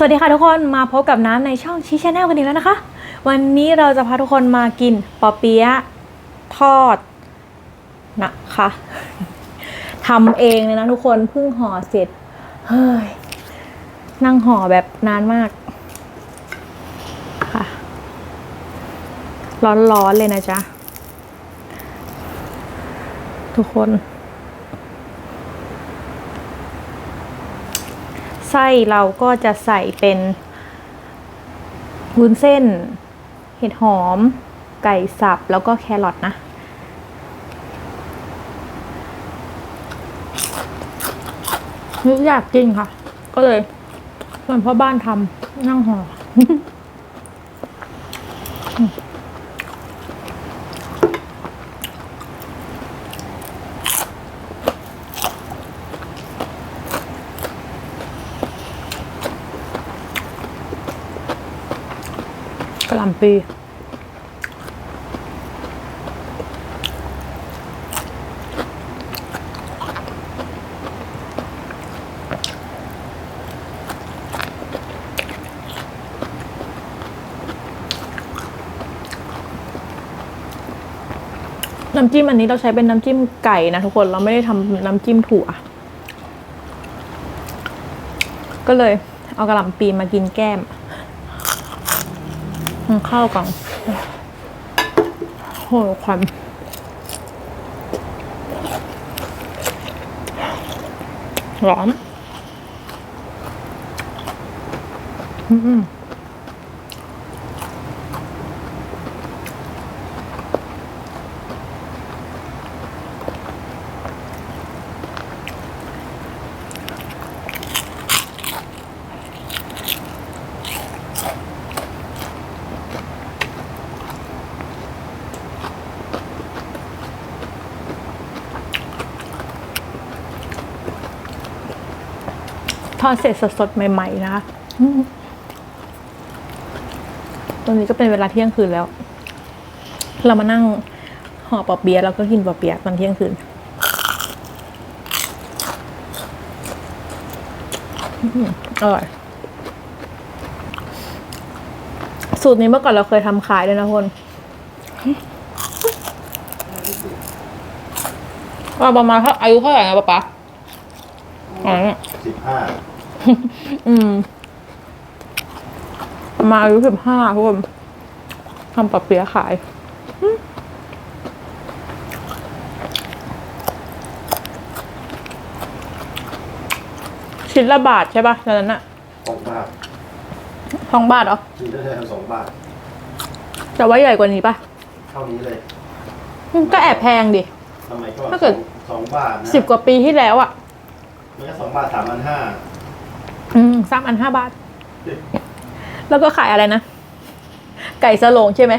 สวัสดีค่ะทุกคนมาพบกับน้ำในช่องชีชแนลกันอีกแล้วนะคะ วันนี้เราจะพาทุกคนมากินปอเปี๊ยะทอดนะคะทำเองเลยนะทุกคนเพิ่งห่อเสร็จ เฮ้ย นั่งห่อแบบนานมากค่ะ ร้อนๆเลยนะจ๊ะ ทุกคน ไส้เราก็จะใส่เป็นวุ้นเส้น เห็ดหอม ไก่สับ แล้วก็แครอทนะ นึกอยากกินค่ะ ก็เลยเหมือนพ่อบ้านทำนั่งห่อ กระหล่ำปีน้ำจิ้มอันนี้เราใช้เป็นน้ำจิ้มไก่นะทุกคนเราไม่ได้ทำน้ำจิ้มถั่ว ก็เลยเอากระหล่ำปีมากินแก้ม มันเข้ากันโหควันร้อน อืม อดเสร็จสดๆใหม่ๆนะตอนนี้ก็เป็นเวลาเที่ยงคืนแล้ว เรามานั่งห่อปอเปี๊ยะแล้วก็กินปอเปี๊ยะตอนเที่ยงคืนอร่อยสูตรนี้เมื่อก่อนเราเคยทำขายด้วยนะคนว่าประมาณเท่าอายุเท่าไหร่นะป๊าป๊าอ๋อเนี่ยสิบห้า อืม มาอายุสิบห้าทุกคนทำปะเปี๊ยะขายอืมชิ้นละบาทใช่ปะตอนนั้นอะสองบาทสองบาทเหรอกินได้แค่สองบาท แต่ว่าใหญ่กว่านี้ปะเท่านี้เลยอืมก็แอบแพงดิสมัยก่อนถ้าเกิดสองบาทนะสิบกว่าปีที่แล้วอะมันก็สองบาทสามพันห้าอืม สามอันห้าบาท แล้วก็ขายอะไรนะ ไก่สโลงใช่ไหม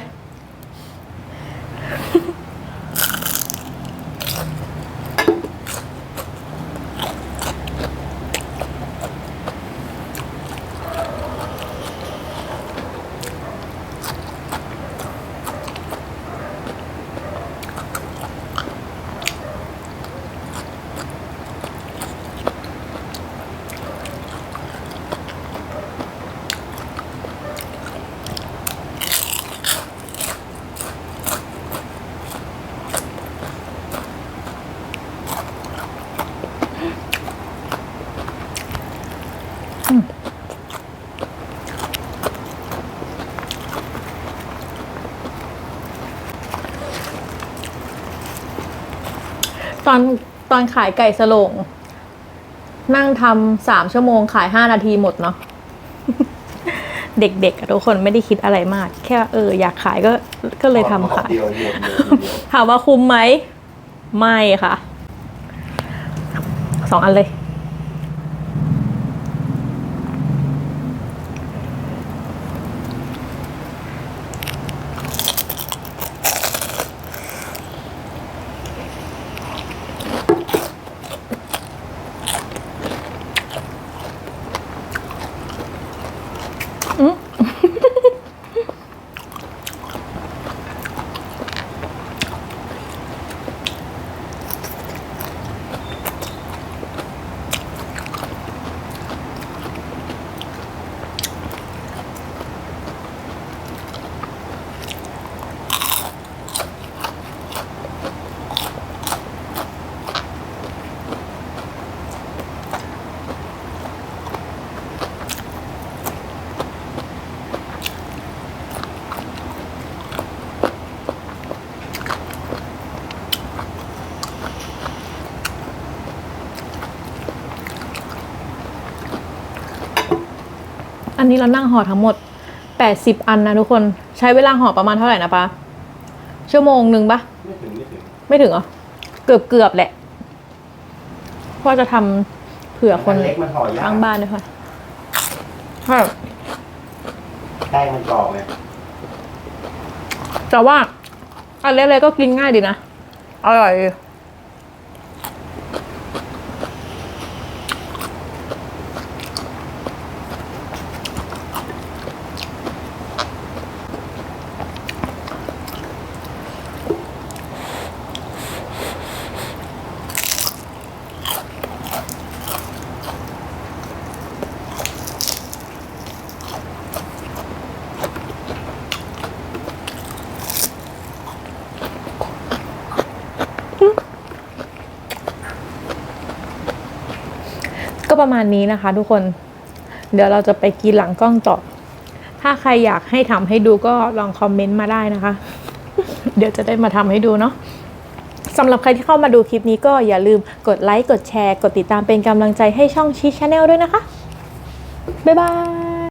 ตอนตอนขายไก่สโลง นั่งทำสามชั่วโมงขายห้านาทีหมดเนาะเด็กๆอะทุกคนไม่ได้คิดอะไรมาก แค่เอออยากขายก็ก็เลยทำขายเดียวหมดเลยทีเดียวถามว่าคุ้มไหม ไม่ค่ะ สองอันเลย อันนี้เรานั่งห่อทั้งหมดแปดสิบอันนะทุกคนใช้เวลาห่อประมาณเท่าไหร่นะปะชั่วโมงหนึ่งปะไม่ถึงไม่ถึงไม่ถึงเหรอเกือบเกือบๆแหละเพราะจะทำเผื่อคนเล็กมันห่อยากข้างบ้านด้วยค่ะค่ะแป้งมันกรอบไงแต่ว่าอันเล็กๆก็กินง่ายดีนะอร่อยดี ประมาณนี้นะคะ ทุกคน เดี๋ยวเราจะไปกินหลังกล้องต่อ ถ้าใครอยากให้ทำให้ดูก็ลองคอมเมนต์มาได้นะคะ เดี๋ยวจะได้มาทำให้ดูเนาะสำหรับใครที่เข้ามาดูคลิปนี้ก็อย่าลืมกดไลค์ กดแชร์ กดติดตามเป็นกำลังใจให้ช่องชีชแนลด้วยนะคะ บ๊ายบาย